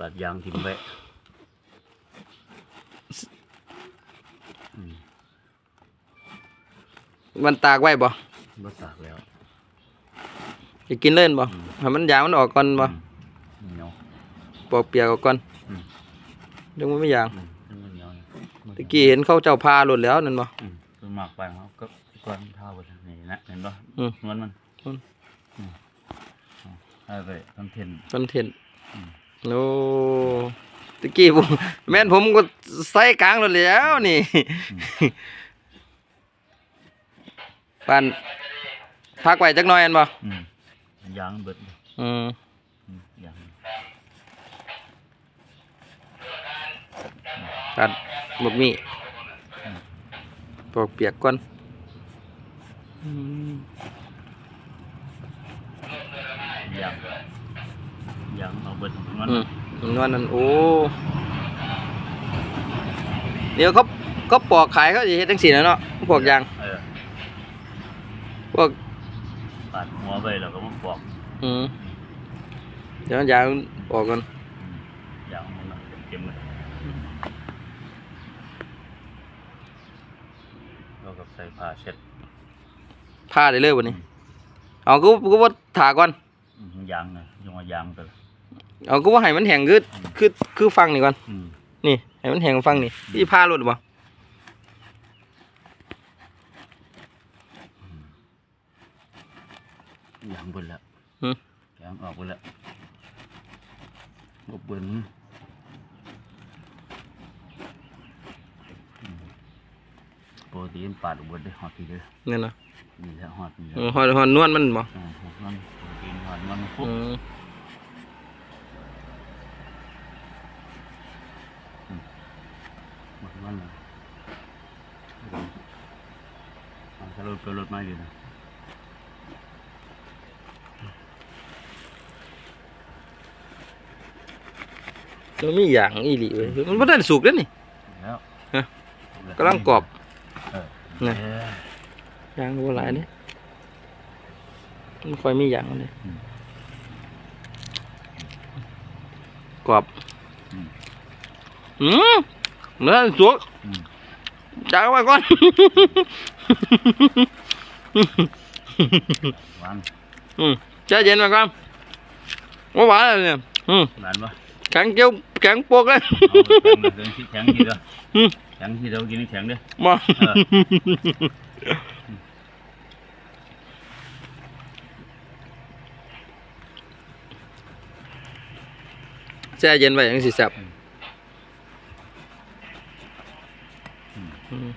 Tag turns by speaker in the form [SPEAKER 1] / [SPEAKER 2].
[SPEAKER 1] ตัดยางทิ้งไว้อืม
[SPEAKER 2] มันตากไว้บ่
[SPEAKER 1] บ่ตากแล้ว
[SPEAKER 2] จะกินเล่นบ่ให้มันยางมันออกก่อนบ่
[SPEAKER 1] อืมเหนียว
[SPEAKER 2] ปอกเปียกออกก่อน
[SPEAKER 1] อืม
[SPEAKER 2] ยังมันไม่ยาง
[SPEAKER 1] อืมซึ่งมันเหนียวนี่
[SPEAKER 2] ตะกี้เห็นเขาเจ้าพาหลุดแล้วนั่นบ่
[SPEAKER 1] อืมคือหมากไปเขาก็ก้อนเท่ากันนี่นะเห็นปะ
[SPEAKER 2] อืม
[SPEAKER 1] นวลมัน
[SPEAKER 2] อืม
[SPEAKER 1] อืมอืมให้ไปทำเทน
[SPEAKER 2] คอนเทนต์
[SPEAKER 1] อืม
[SPEAKER 2] โอ้ตะกี้ผมแม่นผมก็ใส่กลางหลุดแล้วนี่ปานพักไว้จักหน่อยอันบ่
[SPEAKER 1] อืมยางเบิดเลย
[SPEAKER 2] อืม
[SPEAKER 1] อืมยาง
[SPEAKER 2] ตัดบกมีปอกเปียกก่อนอืม
[SPEAKER 1] ยาง ยางเอาเบิดมัน
[SPEAKER 2] อืมนวลนั่นโอ้เดี๋ยวเขาก็ปอกขายเขาจะเฮ็ดจังซี่นะเนาะพวกยาง
[SPEAKER 1] เออ
[SPEAKER 2] พวก
[SPEAKER 1] ปาดหัวไปแล้วก็มาปอก
[SPEAKER 2] อืมเดี๋ยวยางออกก่อน
[SPEAKER 1] อืมยางมันน่ะเต็มๆเลยเราก็ใส่ผ้าเช็ด
[SPEAKER 2] ผ้าได้เลยวันนี้เอากูกูว่าถาก่อน
[SPEAKER 1] อืม ยางนะยังว่ายางไปเลย
[SPEAKER 2] เอากูว่าให้มันแห้งคือคือคือฟังนี่ก่อน
[SPEAKER 1] อืม
[SPEAKER 2] นี่ให้มันแห้งฟังนี่พี่ผ้าหลุดบ่
[SPEAKER 1] ยางเบิดแล้ว
[SPEAKER 2] หืม
[SPEAKER 1] ยางออกไปแล้วบเบิ้ลอืมปกติมันปาดออกเบิดได้หอดทีเดียว
[SPEAKER 2] นั่นน่ะ
[SPEAKER 1] นี่แหละหอดนี่แหละ
[SPEAKER 2] เออหอนหอนนวลมันบ่
[SPEAKER 1] อ่าหอดมัน ปกติหอดมันปุ๊บ
[SPEAKER 2] อืม
[SPEAKER 1] หอดมันเลยอ่าถ้ารถไปรถไม่ดีนะ
[SPEAKER 2] มันมีอย่างอีหลีเว้ยมันบ่ได้สุกเด้อนี่
[SPEAKER 1] แล้ว
[SPEAKER 2] ฮะ กำลังกรอบ
[SPEAKER 1] เออ
[SPEAKER 2] น่ะ
[SPEAKER 1] เออ
[SPEAKER 2] ยางบ่หลายเด้ มันค่อยมีอย่างเลย
[SPEAKER 1] อืม
[SPEAKER 2] กรอบ
[SPEAKER 1] อืม
[SPEAKER 2] อืมเนื้อสุก
[SPEAKER 1] อืม
[SPEAKER 2] จางไว้ก่อน
[SPEAKER 1] หวาน
[SPEAKER 2] อืมใจเย็นไว้ก่อนว่าหวานเลยเนี่ยอืม
[SPEAKER 1] หวานปะ
[SPEAKER 2] แข็งเจียวแข็งปวกเลย
[SPEAKER 1] เอาแข็งเลยแข็งทีเดียว
[SPEAKER 2] อืม
[SPEAKER 1] แข็งทีเดียวกินให้แข็งเด้อ
[SPEAKER 2] มา
[SPEAKER 1] เออ
[SPEAKER 2] แช่เย็นไว้ยังสิแซ่บอืม